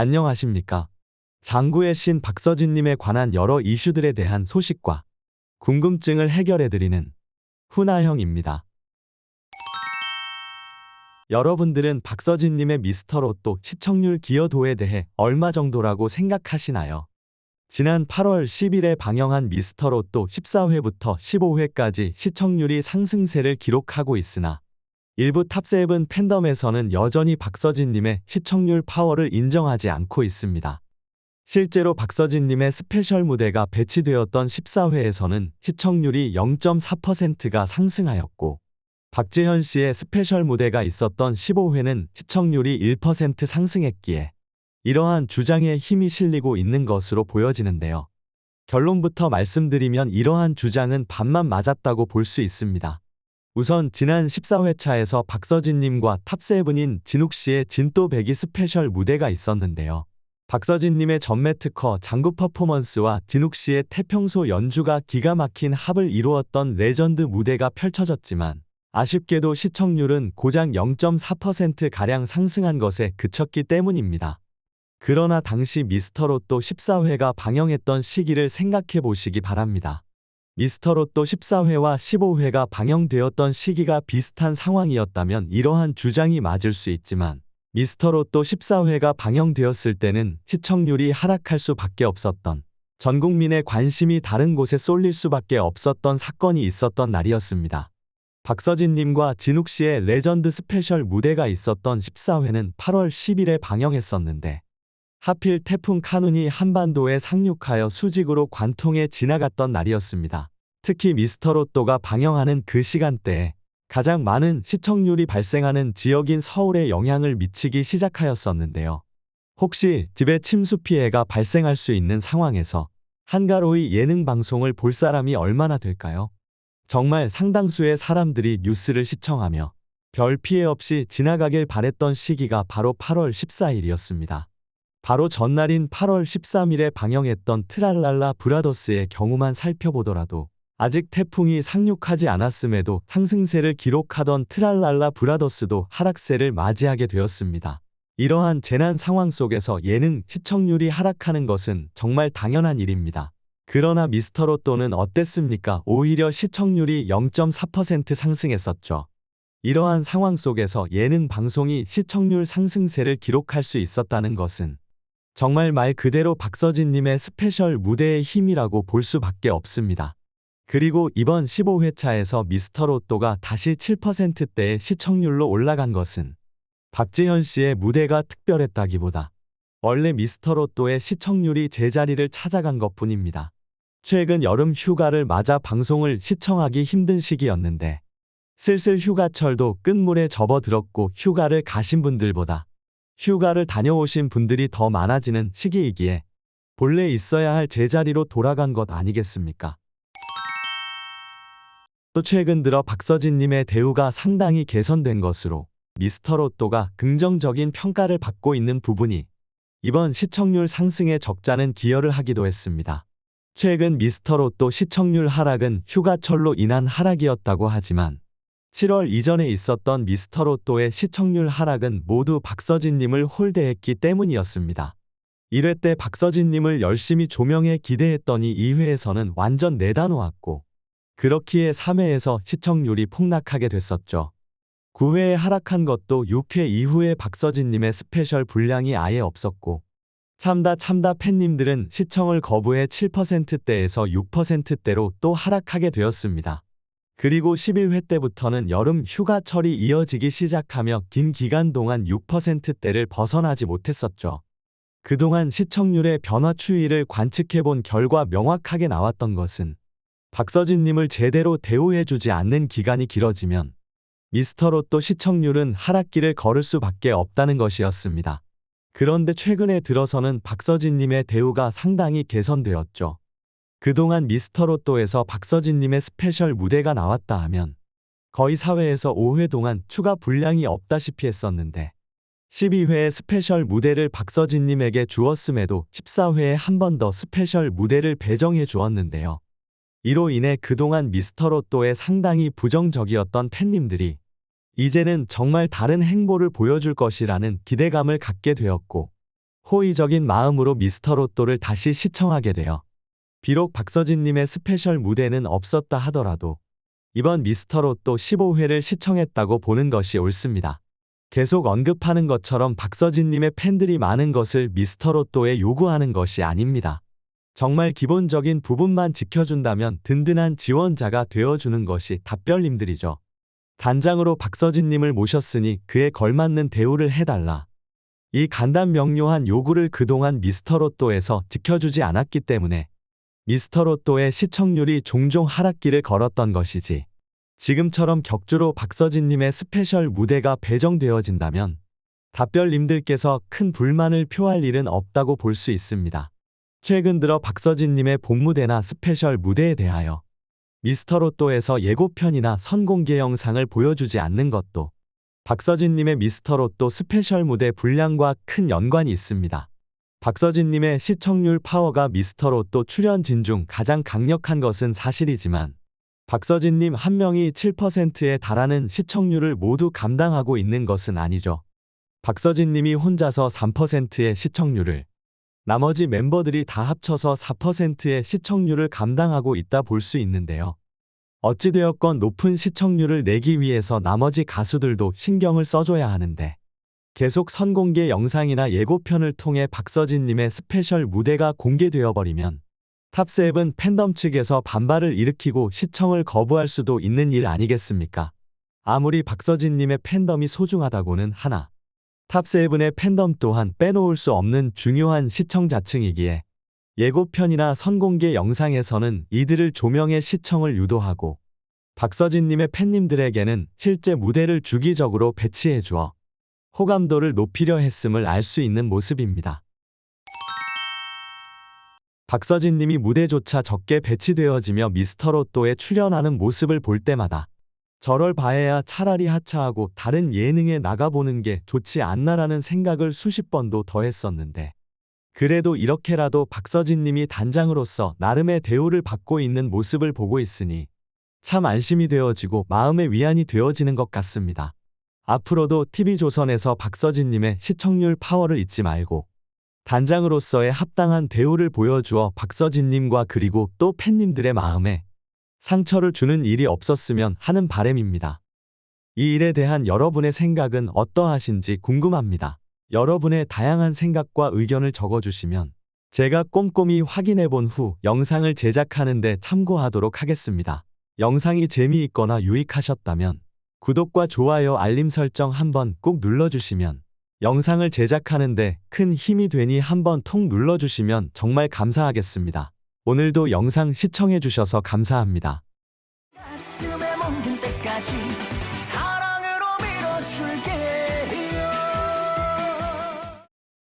안녕하십니까. 장구의 신 박서진님에 관한 여러 이슈들에 대한 소식과 궁금증을 해결해드리는 훈아형입니다. 여러분들은 박서진님의 미스터로또 시청률 기여도에 대해 얼마 정도라고 생각하시나요? 지난 8월 10일에 방영한 미스터로또 14회부터 15회까지 시청률이 상승세를 기록하고 있으나 일부 탑세븐 팬덤에서는 여전히 박서진님의 시청률 파워를 인정하지 않고 있습니다. 실제로 박서진님의 스페셜 무대가 배치되었던 14회에서는 시청률이 0.4%가 상승하였고, 박재현 씨의 스페셜 무대가 있었던 15회는 시청률이 1% 상승했기에, 이러한 주장에 힘이 실리고 있는 것으로 보여지는데요. 결론부터 말씀드리면 이러한 주장은 반만 맞았다고 볼 수 있습니다. 우선 지난 14회차에서 박서진님과 탑세븐인 진욱씨의 진또배기 스페셜 무대가 있었는데요. 박서진님의 전매 특허 장구 퍼포먼스와 진욱씨의 태평소 연주가 기가 막힌 합을 이루었던 레전드 무대가 펼쳐졌지만 아쉽게도 시청률은 고작 0.4%가량 상승한 것에 그쳤기 때문입니다. 그러나 당시 미스터로또 14회가 방영했던 시기를 생각해 보시기 바랍니다. 미스터 로또 14회와 15회가 방영되었던 시기가 비슷한 상황이었다면 이러한 주장이 맞을 수 있지만 미스터 로또 14회가 방영되었을 때는 시청률이 하락할 수밖에 없었던 전 국민의 관심이 다른 곳에 쏠릴 수밖에 없었던 사건이 있었던 날이었습니다. 박서진님과 진욱 씨의 레전드 스페셜 무대가 있었던 14회는 8월 10일에 방영했었는데 하필 태풍 카눈이 한반도에 상륙하여 수직으로 관통해 지나갔던 날이었습니다. 특히 미스터 로또가 방영하는 그 시간대에 가장 많은 시청률이 발생하는 지역인 서울에 영향을 미치기 시작하였었는데요. 혹시 집에 침수 피해가 발생할 수 있는 상황에서 한가로이 예능 방송을 볼 사람이 얼마나 될까요? 정말 상당수의 사람들이 뉴스를 시청하며 별 피해 없이 지나가길 바랬던 시기가 바로 8월 14일이었습니다. 바로 전날인 8월 13일에 방영했던 트랄랄라 브라더스의 경우만 살펴보더라도 아직 태풍이 상륙하지 않았음에도 상승세를 기록하던 트랄랄라 브라더스도 하락세를 맞이하게 되었습니다. 이러한 재난 상황 속에서 예능 시청률이 하락하는 것은 정말 당연한 일입니다. 그러나 미스터 로또는 어땠습니까? 오히려 시청률이 0.4% 상승했었죠. 이러한 상황 속에서 예능 방송이 시청률 상승세를 기록할 수 있었다는 것은 정말 말 그대로 박서진님의 스페셜 무대의 힘이라고 볼 수밖에 없습니다. 그리고 이번 15회차에서 미스터 로또가 다시 7%대의 시청률로 올라간 것은 박지현 씨의 무대가 특별했다기보다 원래 미스터 로또의 시청률이 제자리를 찾아간 것 뿐입니다. 최근 여름 휴가를 맞아 방송을 시청하기 힘든 시기였는데 슬슬 휴가철도 끝물에 접어들었고 휴가를 가신 분들보다 휴가를 다녀오신 분들이 더 많아지는 시기이기에 본래 있어야 할 제자리로 돌아간 것 아니겠습니까? 또 최근 들어 박서진님의 대우가 상당히 개선된 것으로 미스터 로또가 긍정적인 평가를 받고 있는 부분이 이번 시청률 상승에 적잖은 기여를 하기도 했습니다. 최근 미스터 로또 시청률 하락은 휴가철로 인한 하락이었다고 하지만 7월 이전에 있었던 미스터 로또의 시청률 하락은 모두 박서진님을 홀대했기 때문이었습니다. 1회 때 박서진님을 열심히 조명해 기대했더니 2회에서는 완전 내다놓았고 그렇기에 3회에서 시청률이 폭락하게 됐었죠. 9회에 하락한 것도 6회 이후에 박서진님의 스페셜 분량이 아예 없었고 참다 참다 팬님들은 시청을 거부해 7%대에서 6%대로 또 하락하게 되었습니다. 그리고 11회 때부터는 여름 휴가철이 이어지기 시작하며 긴 기간 동안 6%대를 벗어나지 못했었죠. 그동안 시청률의 변화 추이를 관측해 본 결과 명확하게 나왔던 것은 박서진님을 제대로 대우해주지 않는 기간이 길어지면 미스터로또 시청률은 하락기를 걸을 수밖에 없다는 것이었습니다. 그런데 최근에 들어서는 박서진님의 대우가 상당히 개선되었죠. 그동안 미스터 로또에서 박서진님의 스페셜 무대가 나왔다 하면 거의 4회에서 5회 동안 추가 분량이 없다시피 했었는데 12회의 스페셜 무대를 박서진님에게 주었음에도 14회에 한 번 더 스페셜 무대를 배정해 주었는데요. 이로 인해 그동안 미스터 로또에 상당히 부정적이었던 팬님들이 이제는 정말 다른 행보를 보여줄 것이라는 기대감을 갖게 되었고 호의적인 마음으로 미스터 로또를 다시 시청하게 돼요. 비록 박서진님의 스페셜 무대는 없었다 하더라도 이번 미스터 로 또 15회를 시청했다고 보는 것이 옳습니다. 계속 언급하는 것처럼 박서진님의 팬들이 많은 것을 미스터 로또에 요구하는 것이 아닙니다. 정말 기본적인 부분만 지켜준다면 든든한 지원자가 되어주는 것이 답별님들이죠. 단장으로 박서진님을 모셨으니 그에 걸맞는 대우를 해달라. 이 간단 명료한 요구를 그동안 미스터 로또에서 지켜주지 않았기 때문에 미스터 로또의 시청률이 종종 하락기를 걸었던 것이지. 지금처럼 격주로 박서진님의 스페셜 무대가 배정되어진다면 답별님들께서 큰 불만을 표할 일은 없다고 볼 수 있습니다. 최근 들어 박서진님의 본무대나 스페셜 무대에 대하여 미스터 로또에서 예고편이나 선공개 영상을 보여주지 않는 것도 박서진님의 미스터 로또 스페셜 무대 분량과 큰 연관이 있습니다. 박서진님의 시청률 파워가 미스터 로또 출연진 중 가장 강력한 것은 사실이지만 박서진님 한 명이 7%에 달하는 시청률을 모두 감당하고 있는 것은 아니죠. 박서진님이 혼자서 3%의 시청률을 나머지 멤버들이 다 합쳐서 4%의 시청률을 감당하고 있다 볼 수 있는데요. 어찌되었건 높은 시청률을 내기 위해서 나머지 가수들도 신경을 써줘야 하는데 계속 선공개 영상이나 예고편을 통해 박서진님의 스페셜 무대가 공개되어 버리면 탑세븐 팬덤 측에서 반발을 일으키고 시청을 거부할 수도 있는 일 아니겠습니까? 아무리 박서진님의 팬덤이 소중하다고는 하나 탑세븐의 팬덤 또한 빼놓을 수 없는 중요한 시청자층이기에 예고편이나 선공개 영상에서는 이들을 조명해 시청을 유도하고 박서진님의 팬님들에게는 실제 무대를 주기적으로 배치해 주어 호감도를 높이려 했음을 알 수 있는 모습입니다. 박서진 님이 무대조차 적게 배치되어지며 미스터 로또에 출연하는 모습을 볼 때마다 저럴 바에야 차라리 하차하고 다른 예능에 나가보는 게 좋지 않나라는 생각을 수십 번도 더 했었는데 그래도 이렇게라도 박서진 님이 단장으로서 나름의 대우를 받고 있는 모습을 보고 있으니 참 안심이 되어지고 마음의 위안이 되어지는 것 같습니다. 앞으로도 TV조선에서 박서진님의 시청률 파워를 잊지 말고 단장으로서의 합당한 대우를 보여주어 박서진님과 그리고 또 팬님들의 마음에 상처를 주는 일이 없었으면 하는 바램입니다. 이 일에 대한 여러분의 생각은 어떠하신지 궁금합니다. 여러분의 다양한 생각과 의견을 적어주시면 제가 꼼꼼히 확인해 본 후 영상을 제작하는 데 참고하도록 하겠습니다. 영상이 재미있거나 유익하셨다면 구독과 좋아요 알림 설정 한번 꼭 눌러주시면 영상을 제작하는데 큰 힘이 되니 한번 통 눌러주시면 정말 감사하겠습니다. 오늘도 영상 시청해주셔서 감사합니다. 때까지